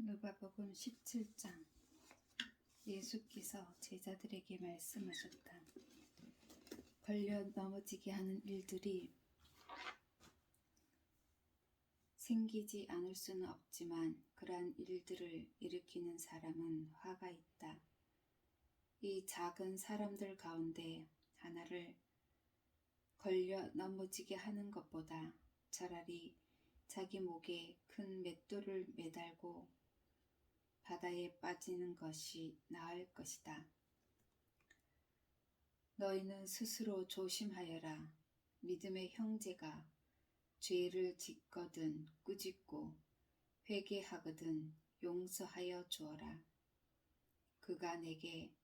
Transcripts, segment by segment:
누가복음 17장 예수께서 제자들에게 말씀하셨다. 걸려 넘어지게 하는 일들이 생기지 않을 수는 없지만 그러한 일들을 일으키는 사람은 화가 있다. 이 작은 사람들 가운데 하나를 걸려 넘어지게 하는 것보다 차라리 자기 목에 큰 맷돌을 매달고 바다에 빠지는 것이 나을 것이다. 너희는 스스로 조심하여라. 믿음의 형제가 죄를 짓거든 꾸짖고 회개하거든 용서하여 주어라. 그가 내게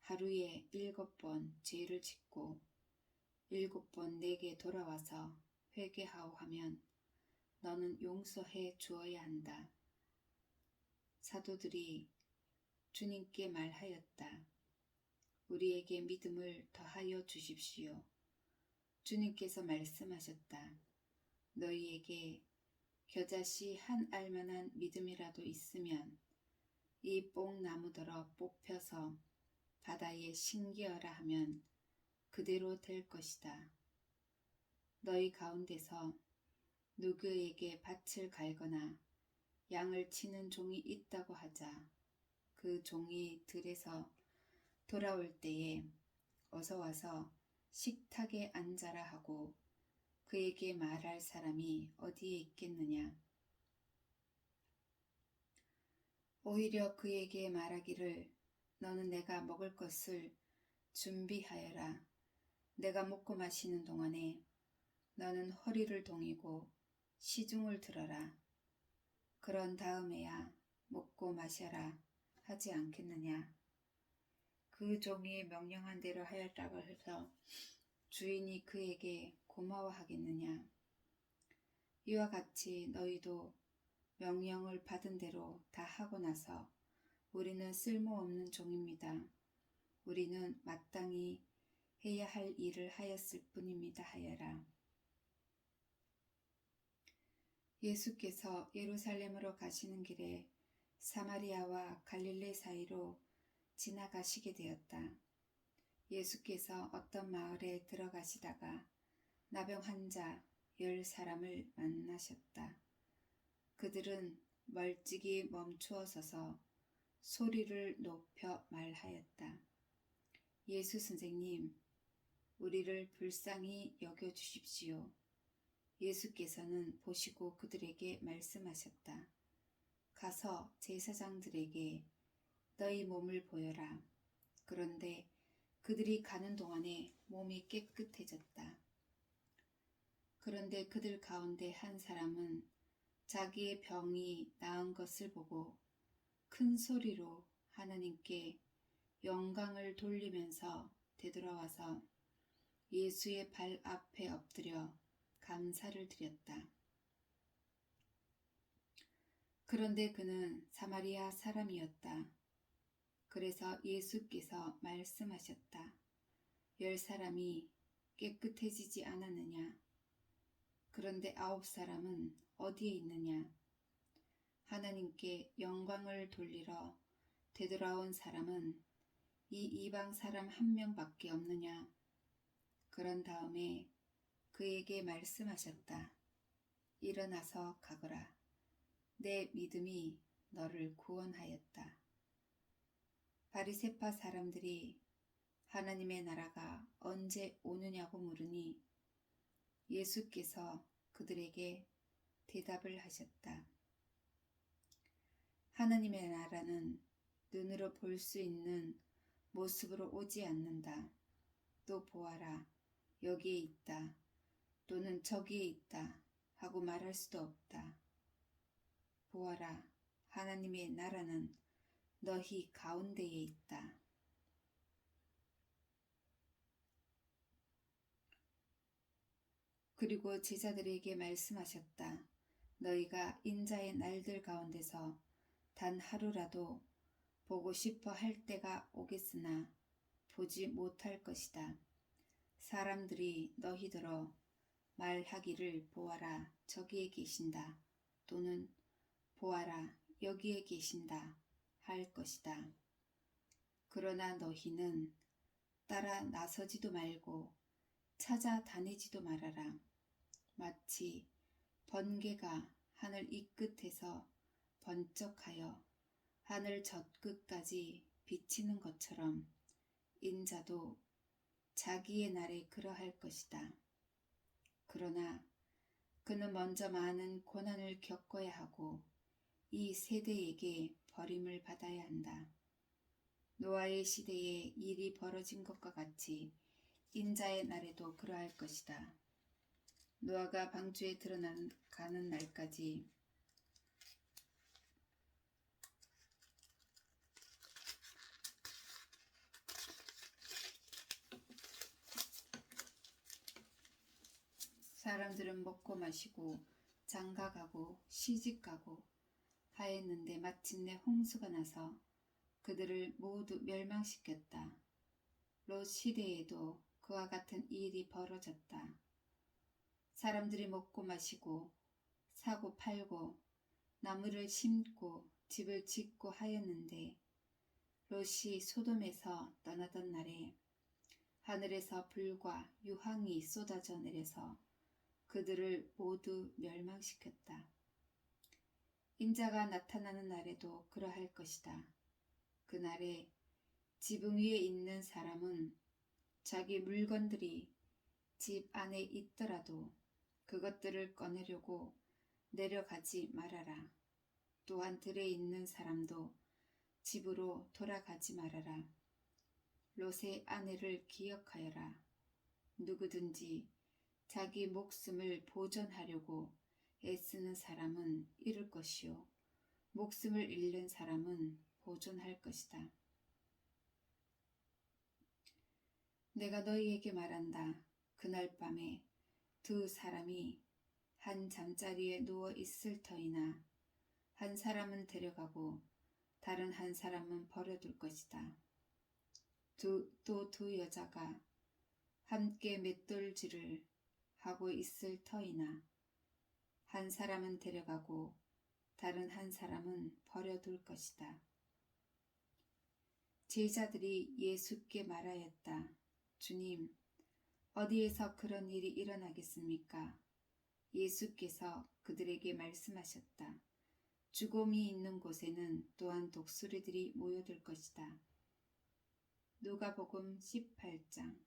하루에 일곱 번 죄를 짓고 일곱 번 내게 돌아와서 회개하오 하면 너는 용서해 주어야 한다. 사도들이 주님께 말하였다. 우리에게 믿음을 더하여 주십시오. 주님께서 말씀하셨다. 너희에게 겨자씨 한 알만한 믿음이라도 있으면 이 뽕나무더러 뽑혀서 바다에 신기어라 하면 그대로 될 것이다. 너희 가운데서 누구에게 밭을 갈거나 양을 치는 종이 있다고 하자 그 종이 들에서 돌아올 때에 어서 와서 식탁에 앉아라 하고 그에게 말할 사람이 어디에 있겠느냐? 오히려 그에게 말하기를 너는 내가 먹을 것을 준비하여라. 내가 먹고 마시는 동안에 너는 허리를 동이고 시중을 들어라. 그런 다음에야 먹고 마셔라 하지 않겠느냐. 그 종이 명령한 대로 하였다고 해서 주인이 그에게 고마워하겠느냐. 이와 같이 너희도 명령을 받은 대로 다 하고 나서 우리는 쓸모없는 종입니다. 우리는 마땅히 해야 할 일을 하였을 뿐입니다 하여라. 예수께서 예루살렘으로 가시는 길에 사마리아와 갈릴레 사이로 지나가시게 되었다. 예수께서 어떤 마을에 들어가시다가 나병 환자 열 사람을 만나셨다. 그들은 멀찍이 멈추어 서서 소리를 높여 말하였다. 예수 선생님, 우리를 불쌍히 여겨 주십시오. 예수께서는 보시고 그들에게 말씀하셨다. 가서 제사장들에게 너희 몸을 보여라. 그런데 그들이 가는 동안에 몸이 깨끗해졌다. 그런데 그들 가운데 한 사람은 자기의 병이 나은 것을 보고 큰 소리로 하나님께 영광을 돌리면서 되돌아와서 예수의 발 앞에 엎드려 감사를 드렸다. 그런데 그는 사마리아 사람이었다. 그래서 예수께서 말씀하셨다. 열 사람이 깨끗해지지 않았느냐? 그런데 아홉 사람은 어디에 있느냐? 하나님께 영광을 돌리러 되돌아온 사람은 이 이방 사람 한 명밖에 없느냐? 그런 다음에 그에게 말씀하셨다. 일어나서 가거라. 내 믿음이 너를 구원하였다. 바리세파 사람들이 하나님의 나라가 언제 오느냐고 물으니 예수께서 그들에게 대답을 하셨다. 하나님의 나라는 눈으로 볼 수 있는 모습으로 오지 않는다. 또 보아라, 여기에 있다. 또는 저기에 있다. 하고 말할 수도 없다. 보아라, 하나님의 나라는 너희 가운데에 있다. 그리고 제자들에게 말씀하셨다. 너희가 인자의 날들 가운데서 단 하루라도 보고 싶어 할 때가 오겠으나 보지 못할 것이다. 사람들이 너희들어 말하기를 보아라 저기에 계신다 또는 보아라 여기에 계신다 할 것이다. 그러나 너희는 따라 나서지도 말고 찾아다니지도 말아라. 마치 번개가 하늘 이 끝에서 번쩍하여 하늘 저 끝까지 비치는 것처럼 인자도 자기의 날에 그러할 것이다. 그러나 그는 먼저 많은 고난을 겪어야 하고 이 세대에게 버림을 받아야 한다. 노아의 시대에 일이 벌어진 것과 같이 인자의 날에도 그러할 것이다. 노아가 방주에 드러나가는 날까지 사람들은 먹고 마시고 장가가고 시집가고 하였는데 마침내 홍수가 나서 그들을 모두 멸망시켰다. 롯 시대에도 그와 같은 일이 벌어졌다. 사람들이 먹고 마시고 사고 팔고 나무를 심고 집을 짓고 하였는데 롯이 소돔에서 떠나던 날에 하늘에서 불과 유황이 쏟아져 내려서 그들을 모두 멸망시켰다. 인자가 나타나는 날에도 그러할 것이다. 그날에 지붕 위에 있는 사람은 자기 물건들이 집 안에 있더라도 그것들을 꺼내려고 내려가지 말아라. 또한 들에 있는 사람도 집으로 돌아가지 말아라. 롯의 아내를 기억하여라. 누구든지 자기 목숨을 보존하려고 애쓰는 사람은 잃을 것이요. 목숨을 잃는 사람은 보존할 것이다. 내가 너희에게 말한다. 그날 밤에 두 사람이 한 잠자리에 누워 있을 터이나 한 사람은 데려가고 다른 한 사람은 버려둘 것이다. 또두 여자가 함께 맷돌질을 하고 있을 터이나 한 사람은 데려가고 다른 한 사람은 버려둘 것이다. 제자들이 예수께 말하였다. 주님, 어디에서 그런 일이 일어나겠습니까? 예수께서 그들에게 말씀하셨다. 죽음이 있는 곳에는 또한 독수리들이 모여들 것이다. 누가복음 18장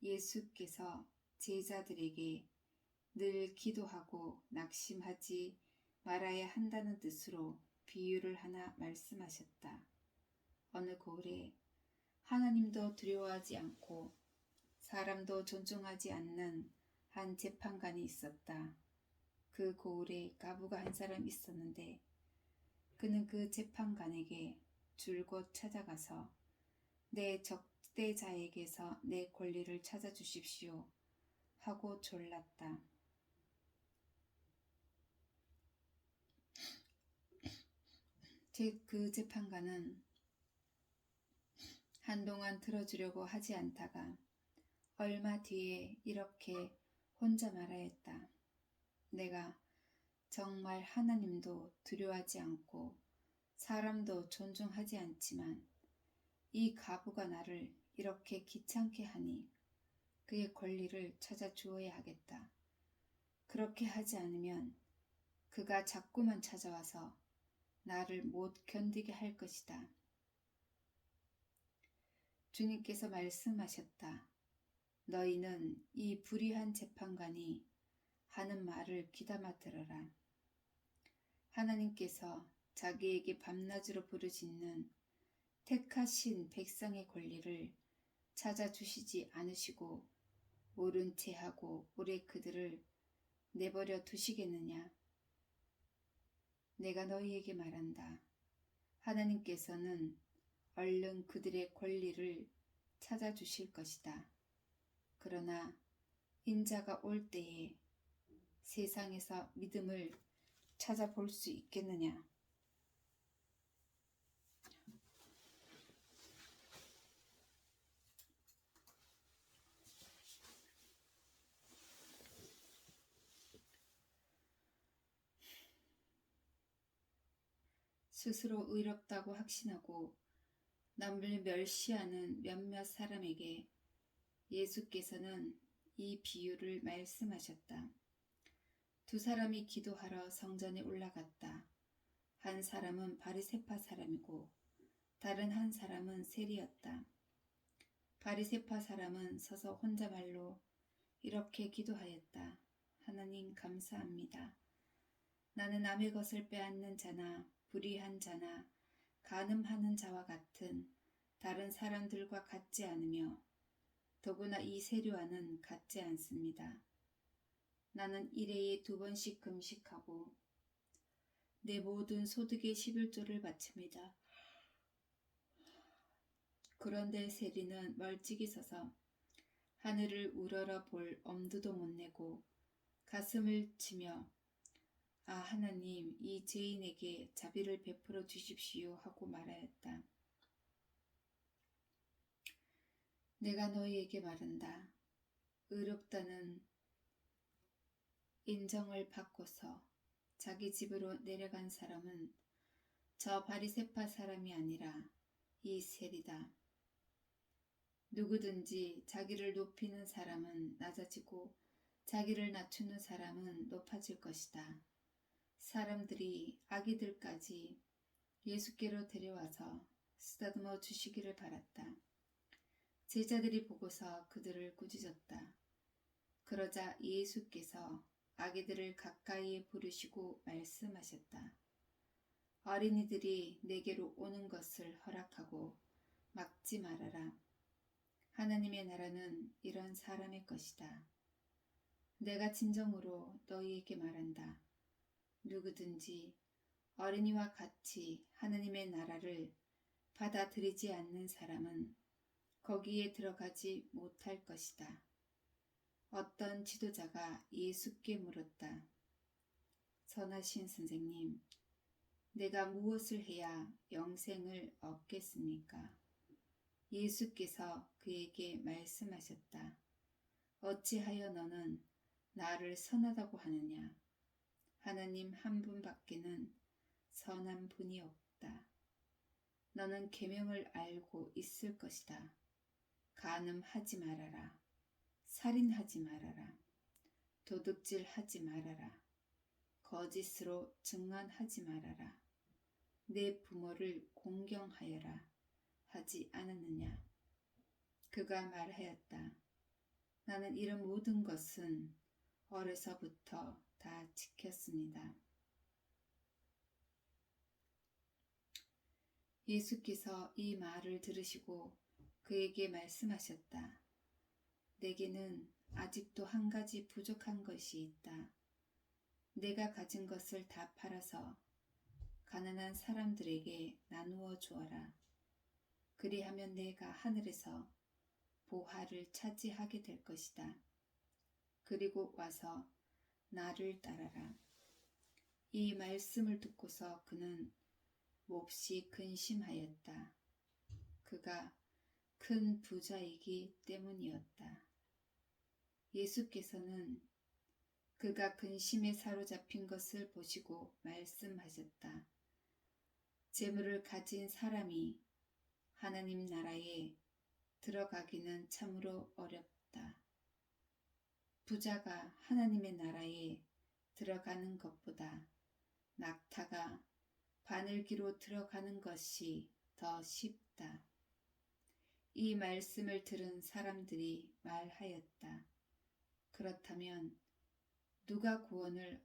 예수께서 제자들에게 늘 기도하고 낙심하지 말아야 한다는 뜻으로 비유를 하나 말씀하셨다. 어느 고을에 하나님도 두려워하지 않고 사람도 존중하지 않는 한 재판관이 있었다. 그 고을에 가부가 한 사람 있었는데 그는 그 재판관에게 줄곧 찾아가서 내 적대자에게서 내 권리를 찾아주십시오 하고 졸랐다. 그 재판관은 한동안 들어주려고 하지 않다가 얼마 뒤에 이렇게 혼자 말하였다. 내가 정말 하나님도 두려워하지 않고 사람도 존중하지 않지만 이 가부가 나를 이렇게 귀찮게 하니 그의 권리를 찾아 주어야 하겠다. 그렇게 하지 않으면 그가 자꾸만 찾아와서 나를 못 견디게 할 것이다. 주님께서 말씀하셨다. 너희는 이 불의한 재판관이 하는 말을 귀담아 들어라. 하나님께서 자기에게 밤낮으로 부르짖는 택하신 백성의 권리를 찾아주시지 않으시고 모른 채 하고 오래 그들을 내버려 두시겠느냐? 내가 너희에게 말한다. 하나님께서는 얼른 그들의 권리를 찾아주실 것이다. 그러나 인자가 올 때에 세상에서 믿음을 찾아볼 수 있겠느냐? 스스로 의롭다고 확신하고 남을 멸시하는 몇몇 사람에게 예수께서는 이 비유를 말씀하셨다. 두 사람이 기도하러 성전에 올라갔다. 한 사람은 바리세파 사람이고 다른 한 사람은 세리였다. 바리세파 사람은 서서 혼자 말로 이렇게 기도하였다. 하나님 감사합니다. 나는 남의 것을 빼앗는 자나 불의한 자나 간음하는 자와 같은 다른 사람들과 같지 않으며 더구나 이 세류와는 같지 않습니다. 나는 일해에 두 번씩 금식하고 내 모든 소득의 11조를 바칩니다. 그런데 세리는 멀찍이 서서 하늘을 우러러 볼 엄두도 못 내고 가슴을 치며 아 하나님 이 죄인에게 자비를 베풀어 주십시오 하고 말하였다. 내가 너희에게 말한다. 의롭다는 인정을 받고서 자기 집으로 내려간 사람은 저 바리세파 사람이 아니라 이 셀이다. 누구든지 자기를 높이는 사람은 낮아지고 자기를 낮추는 사람은 높아질 것이다. 사람들이 아기들까지 예수께로 데려와서 쓰다듬어 주시기를 바랐다. 제자들이 보고서 그들을 꾸짖었다. 그러자 예수께서 아기들을 가까이에 부르시고 말씀하셨다. 어린이들이 내게로 오는 것을 허락하고 막지 말아라. 하나님의 나라는 이런 사람의 것이다. 내가 진정으로 너희에게 말한다. 누구든지 어린이와 같이 하나님의 나라를 받아들이지 않는 사람은 거기에 들어가지 못할 것이다. 어떤 지도자가 예수께 물었다. 선하신 선생님, 내가 무엇을 해야 영생을 얻겠습니까? 예수께서 그에게 말씀하셨다. 어찌하여 너는 나를 선하다고 하느냐? 하나님 한 분밖에는 선한 분이 없다. 너는 계명을 알고 있을 것이다. 간음하지 말아라. 살인하지 말아라. 도둑질하지 말아라. 거짓으로 증언하지 말아라. 내 부모를 공경하여라. 하지 않았느냐? 그가 말하였다. 나는 이런 모든 것은 어려서부터 다 지켰습니다. 예수께서 이 말을 들으시고 그에게 말씀하셨다. 내게는 아직도 한 가지 부족한 것이 있다. 내가 가진 것을 다 팔아서 가난한 사람들에게 나누어 주어라. 그리하면 내가 하늘에서 보화를 차지하게 될 것이다. 그리고 와서 나를 따라라. 이 말씀을 듣고서 그는 몹시 근심하였다. 그가 큰 부자이기 때문이었다. 예수께서는 그가 근심에 사로잡힌 것을 보시고 말씀하셨다. 재물을 가진 사람이 하나님 나라에 들어가기는 참으로 어렵다. 부자가 하나님의 나라에 들어가는 것보다 낙타가 바늘기로 들어가는 것이 더 쉽다. 이 말씀을 들은 사람들이 말하였다. 그렇다면 누가 구원을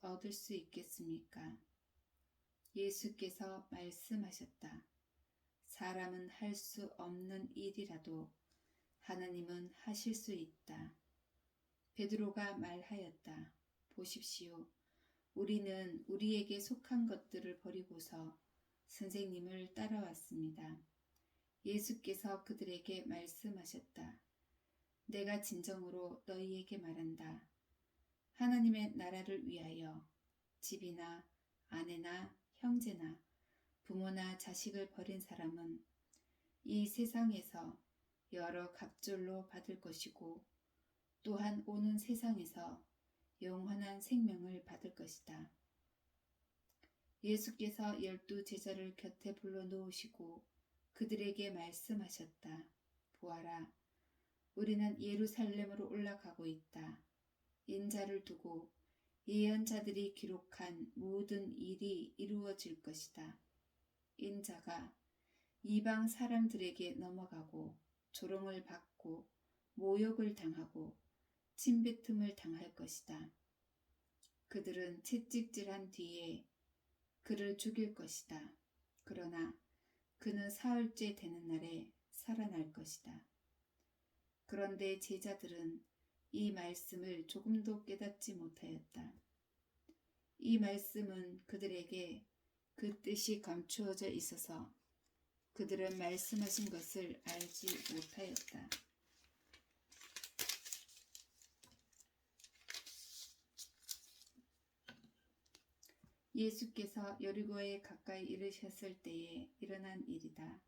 얻을 수 있겠습니까? 예수께서 말씀하셨다. 사람은 할 수 없는 일이라도 하나님은 하실 수 있다. 베드로가 말하였다. 보십시오. 우리는 우리에게 속한 것들을 버리고서 선생님을 따라왔습니다. 예수께서 그들에게 말씀하셨다. 내가 진정으로 너희에게 말한다. 하나님의 나라를 위하여 집이나 아내나 형제나 부모나 자식을 버린 사람은 이 세상에서 여러 갑절로 받을 것이고 또한 오는 세상에서 영원한 생명을 받을 것이다. 예수께서 열두 제자를 곁에 불러 놓으시고 그들에게 말씀하셨다. 보아라, 우리는 예루살렘으로 올라가고 있다. 인자를 두고 예언자들이 기록한 모든 일이 이루어질 것이다. 인자가 이방 사람들에게 넘어가고 조롱을 받고 모욕을 당하고 침뱉음을 당할 것이다. 그들은 채찍질한 뒤에 그를 죽일 것이다. 그러나 그는 사흘째 되는 날에 살아날 것이다. 그런데 제자들은 이 말씀을 조금도 깨닫지 못하였다. 이 말씀은 그들에게 그 뜻이 감추어져 있어서 그들은 말씀하신 것을 알지 못하였다. 예수께서 여리고에 가까이 이르셨을 때에 일어난 일이다.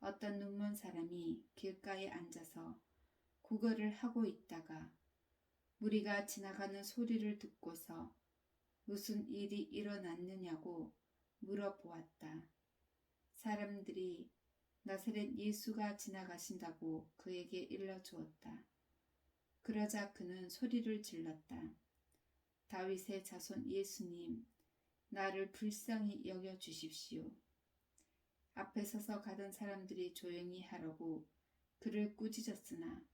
어떤 눈먼 사람이 길가에 앉아서 구걸을 하고 있다가 무리가 지나가는 소리를 듣고서 무슨 일이 일어났느냐고 물어보았다. 사람들이 나사렛 예수가 지나가신다고 그에게 일러주었다. 그러자 그는 소리를 질렀다. 다윗의 자손 예수님, 나를 불쌍히 여겨 주십시오. 앞에 서서 가던 사람들이 조용히 하라고 그를 꾸짖었으나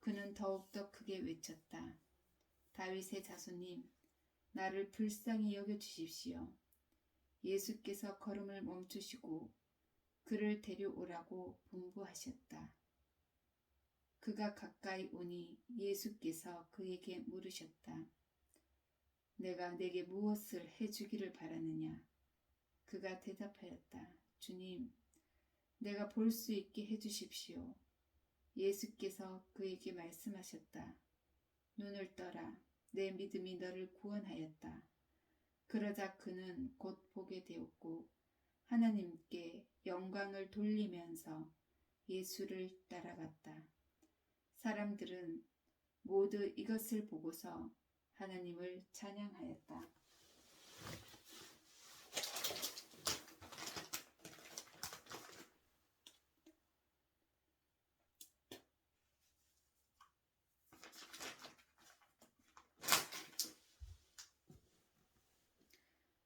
그는 더욱더 크게 외쳤다. 다윗의 자손님, 나를 불쌍히 여겨 주십시오. 예수께서 걸음을 멈추시고 그를 데려오라고 분부하셨다. 그가 가까이 오니 예수께서 그에게 물으셨다. 내가 내게 무엇을 해주기를 바라느냐? 그가 대답하였다. 주님, 내가 볼 수 있게 해주십시오. 예수께서 그에게 말씀하셨다. 눈을 떠라. 내 믿음이 너를 구원하였다. 그러자 그는 곧 보게 되었고 하나님께 영광을 돌리면서 예수를 따라갔다. 사람들은 모두 이것을 보고서 하나님을 찬양하였다.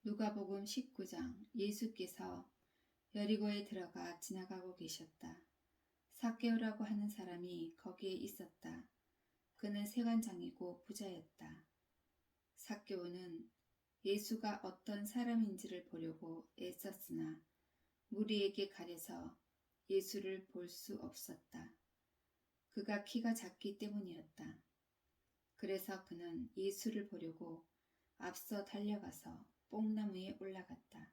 누가복음 19장 예수께서 여리고에 들어가 지나가고 계셨다. 사케오라고 하는 사람이 거기에 있었다. 그는 세관장이고 부자였다. 사케오는 예수가 어떤 사람인지를 보려고 애썼으나 무리에게 가려서 예수를 볼 수 없었다. 그가 키가 작기 때문이었다. 그래서 그는 예수를 보려고 앞서 달려가서 뽕나무에 올라갔다.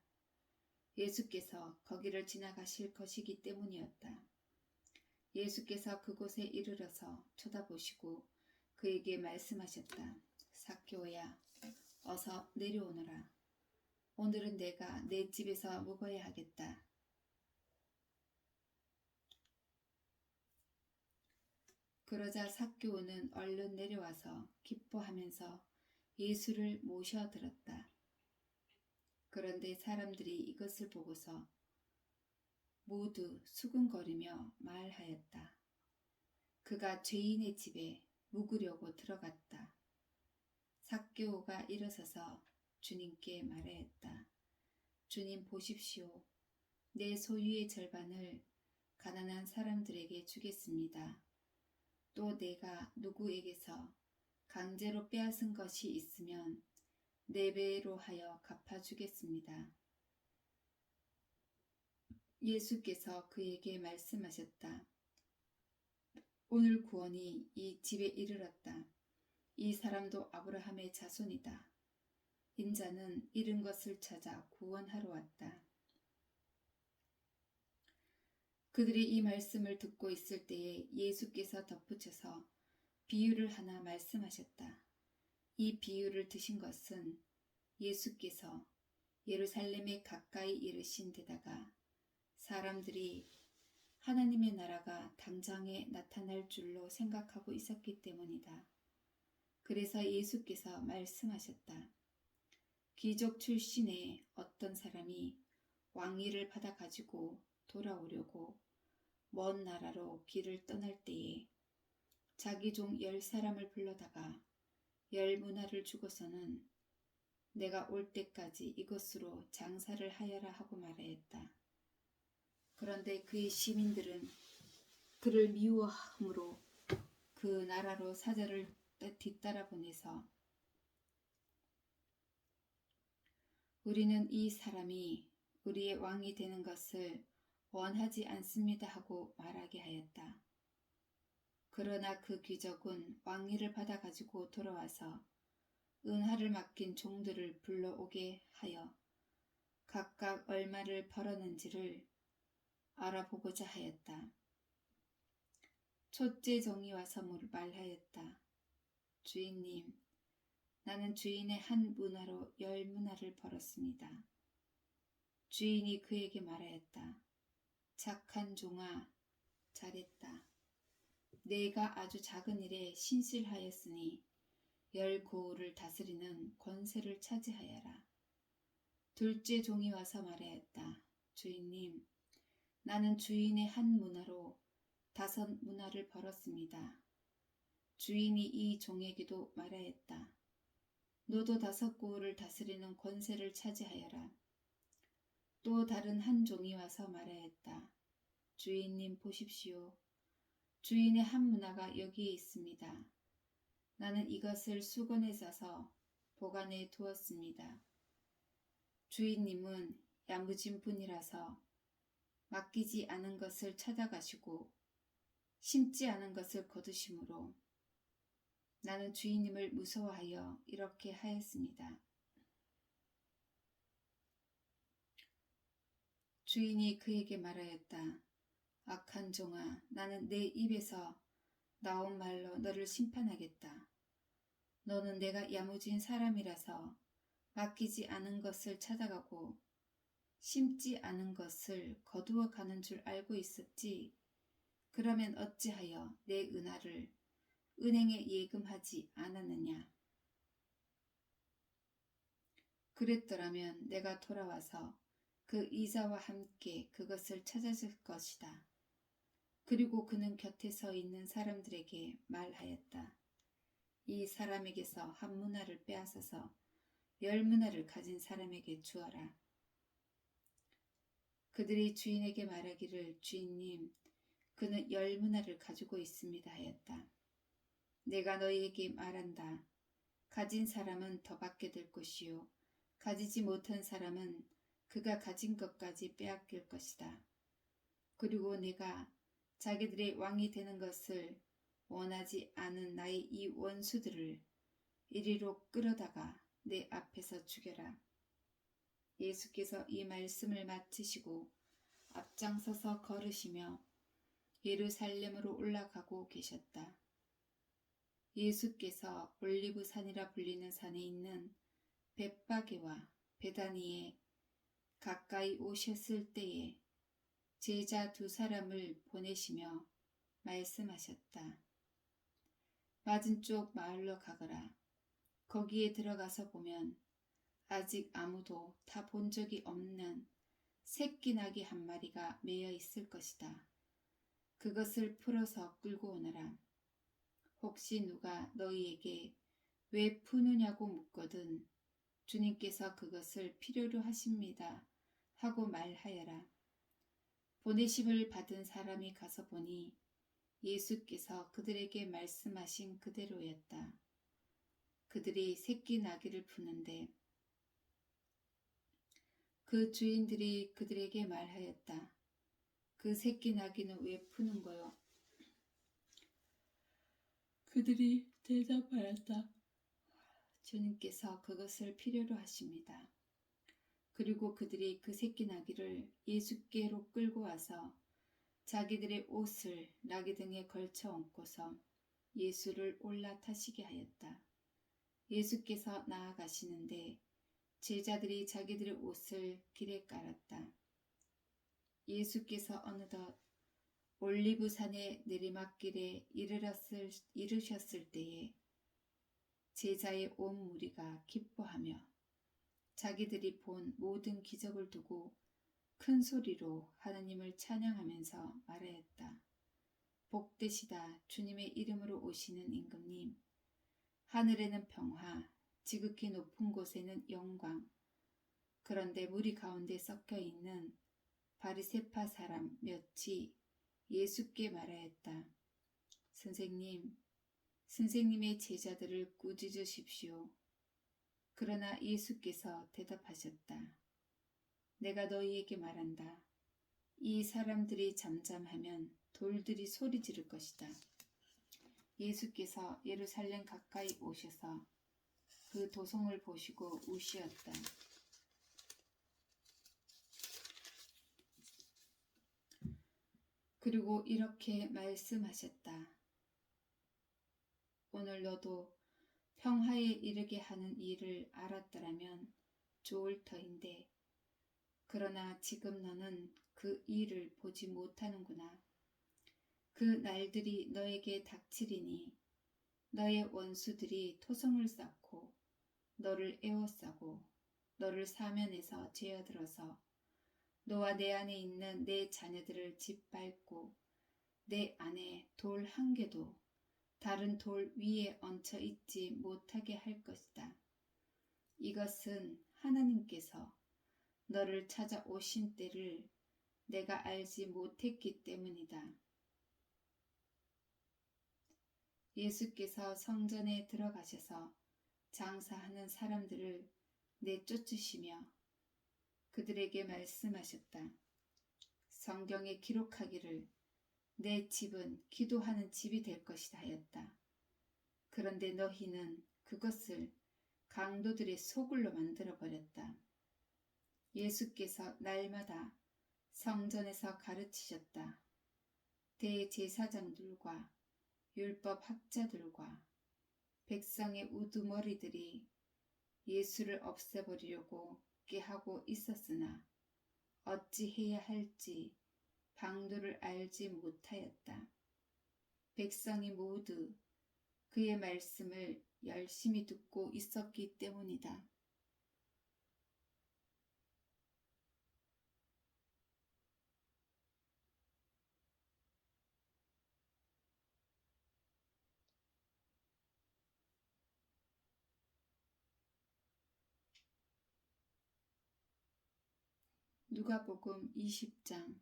예수께서 거기를 지나가실 것이기 때문이었다. 예수께서 그곳에 이르러서 쳐다보시고 그에게 말씀하셨다. 사케오야, 어서 내려오너라. 오늘은 내가 내 집에서 묵어야 하겠다. 그러자 사케오는 얼른 내려와서 기뻐하면서 예수를 모셔 들었다. 그런데 사람들이 이것을 보고서 모두 수근거리며 말하였다. 그가 죄인의 집에 묵으려고 들어갔다. 삭개오가 일어서서 주님께 말하였다. 주님 보십시오. 내 소유의 절반을 가난한 사람들에게 주겠습니다. 또 내가 누구에게서 강제로 빼앗은 것이 있으면 네 배로 하여 갚아주겠습니다. 예수께서 그에게 말씀하셨다. 오늘 구원이 이 집에 이르렀다. 이 사람도 아브라함의 자손이다. 인자는 잃은 것을 찾아 구원하러 왔다. 그들이 이 말씀을 듣고 있을 때에 예수께서 덧붙여서 비유를 하나 말씀하셨다. 이 비유를 드신 것은 예수께서 예루살렘에 가까이 이르신 데다가 사람들이 하나님의 나라가 당장에 나타날 줄로 생각하고 있었기 때문이다. 그래서 예수께서 말씀하셨다. 귀족 출신의 어떤 사람이 왕위를 받아 가지고 돌아오려고 먼 나라로 길을 떠날 때에 자기 종 열 사람을 불러다가 열 문화를 주고서는 내가 올 때까지 이것으로 장사를 하여라 하고 말하였다. 그런데 그의 시민들은 그를 미워함으로 그 나라로 사자를 뒤따라 보내서 우리는 이 사람이 우리의 왕이 되는 것을 원하지 않습니다 하고 말하게 하였다. 그러나 그 귀족은 왕위를 받아 가지고 돌아와서 은하를 맡긴 종들을 불러오게 하여 각각 얼마를 벌었는지를 알아보고자 하였다. 첫째 종이 와서 말하였다. 주인님, 나는 주인의 한 문화로 열 문화를 벌었습니다. 주인이 그에게 말하였다. 착한 종아, 잘했다. 내가 아주 작은 일에 신실하였으니 열 고을을 다스리는 권세를 차지하여라. 둘째 종이 와서 말하였다. 주인님, 나는 주인의 한 문화로 다섯 문화를 벌었습니다. 주인이 이 종에게도 말하였다. 너도 다섯 고을을 다스리는 권세를 차지하여라. 또 다른 한 종이 와서 말하였다. 주인님 보십시오. 주인의 한 문화가 여기에 있습니다. 나는 이것을 수건에 싸서 보관해 두었습니다. 주인님은 야무진 분이라서 맡기지 않은 것을 찾아가시고 심지 않은 것을 거두심으로 나는 주인님을 무서워하여 이렇게 하였습니다. 주인이 그에게 말하였다. 악한 종아, 나는 내 입에서 나온 말로 너를 심판하겠다. 너는 내가 야무진 사람이라서 맡기지 않은 것을 찾아가고 심지 않은 것을 거두어 가는 줄 알고 있었지. 그러면 어찌하여 내 은하를 은행에 예금하지 않았느냐? 그랬더라면 내가 돌아와서 그 이자와 함께 그것을 찾았을 것이다. 그리고 그는 곁에 서 있는 사람들에게 말하였다. 이 사람에게서 한 문화를 빼앗아서 열 문화를 가진 사람에게 주어라. 그들이 주인에게 말하기를 주인님, 그는 열 문화를 가지고 있습니다 하였다. 내가 너희에게 말한다. 가진 사람은 더 받게 될 것이요. 가지지 못한 사람은 그가 가진 것까지 빼앗길 것이다. 그리고 내가 자기들의 왕이 되는 것을 원하지 않은 나의 이 원수들을 이리로 끌어다가 내 앞에서 죽여라. 예수께서 이 말씀을 마치시고 앞장서서 걸으시며 예루살렘으로 올라가고 계셨다. 예수께서 올리브 산이라 불리는 산에 있는 벳바게와 베다니에 가까이 오셨을 때에 제자 두 사람을 보내시며 말씀하셨다. 맞은쪽 마을로 가거라. 거기에 들어가서 보면 아직 아무도 다 본 적이 없는 새끼 나귀 한 마리가 매여 있을 것이다. 그것을 풀어서 끌고 오너라. 혹시 누가 너희에게 왜 푸느냐고 묻거든 주님께서 그것을 필요로 하십니다. 하고 말하여라. 보내심을 받은 사람이 가서 보니 예수께서 그들에게 말씀하신 그대로였다. 그들이 새끼 나귀를 푸는데 그 주인들이 그들에게 말하였다. 그 새끼 나귀는 왜 푸는 거요? 그들이 대답하였다. 주님께서 그것을 필요로 하십니다. 그리고 그들이 그 새끼 나귀를 예수께로 끌고 와서 자기들의 옷을 나귀 등에 걸쳐 얹고서 예수를 올라타시게 하였다. 예수께서 나아가시는데 제자들이 자기들의 옷을 길에 깔았다. 예수께서 어느덧 올리브산의 내리막길에 이르렀을, 이르셨을 때에 제자의 온 무리가 기뻐하며 자기들이 본 모든 기적을 두고 큰 소리로 하나님을 찬양하면서 말하였다. 복되시다 주님의 이름으로 오시는 임금님. 하늘에는 평화, 지극히 높은 곳에는 영광. 그런데 무리 가운데 섞여 있는 바리세파 사람 몇이 예수께 말하였다. 선생님, 선생님의 제자들을 꾸짖으십시오. 그러나 예수께서 대답하셨다. 내가 너희에게 말한다. 이 사람들이 잠잠하면 돌들이 소리 지를 것이다. 예수께서 예루살렘 가까이 오셔서 그 도성을 보시고 우시었다. 그리고 이렇게 말씀하셨다. 오늘 너도 평화에 이르게 하는 일을 알았더라면 좋을 터인데, 그러나 지금 너는 그 일을 보지 못하는구나. 그 날들이 너에게 닥치리니 너의 원수들이 토성을 쌓고 너를 에워싸고 너를 사면에서 죄어들어서 너와 내 안에 있는 내 자녀들을 짓밟고 내 안에 돌 한 개도 다른 돌 위에 얹혀 있지 못하게 할 것이다. 이것은 하나님께서 너를 찾아오신 때를 내가 알지 못했기 때문이다. 예수께서 성전에 들어가셔서 장사하는 사람들을 내쫓으시며 그들에게 말씀하셨다. 성경에 기록하기를 내 집은 기도하는 집이 될 것이다 하였다. 그런데 너희는 그것을 강도들의 소굴로 만들어 버렸다. 예수께서 날마다 성전에서 가르치셨다. 대제사장들과 율법 학자들과 백성의 우두머리들이 예수를 없애버리려고 깨하고 있었으나 어찌 해야 할지 방도를 알지 못하였다. 백성이 모두 그의 말씀을 열심히 듣고 있었기 때문이다. 누가복음 20장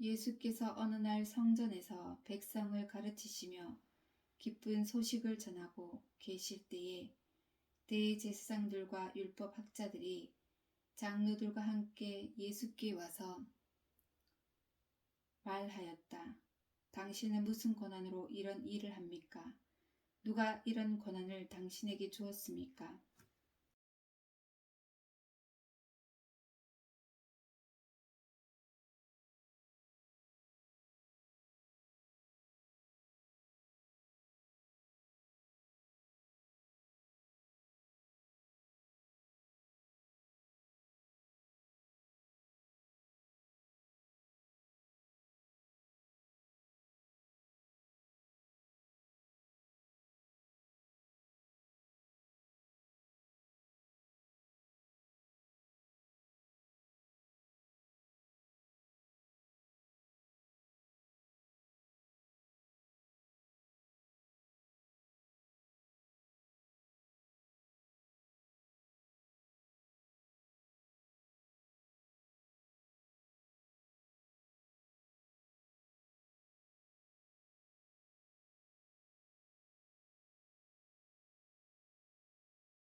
예수께서 어느 날 성전에서 백성을 가르치시며 기쁜 소식을 전하고 계실 때에 대제사장들과 율법 학자들이 장로들과 함께 예수께 와서 말하였다. 당신은 무슨 권한으로 이런 일을 합니까? 누가 이런 권한을 당신에게 주었습니까?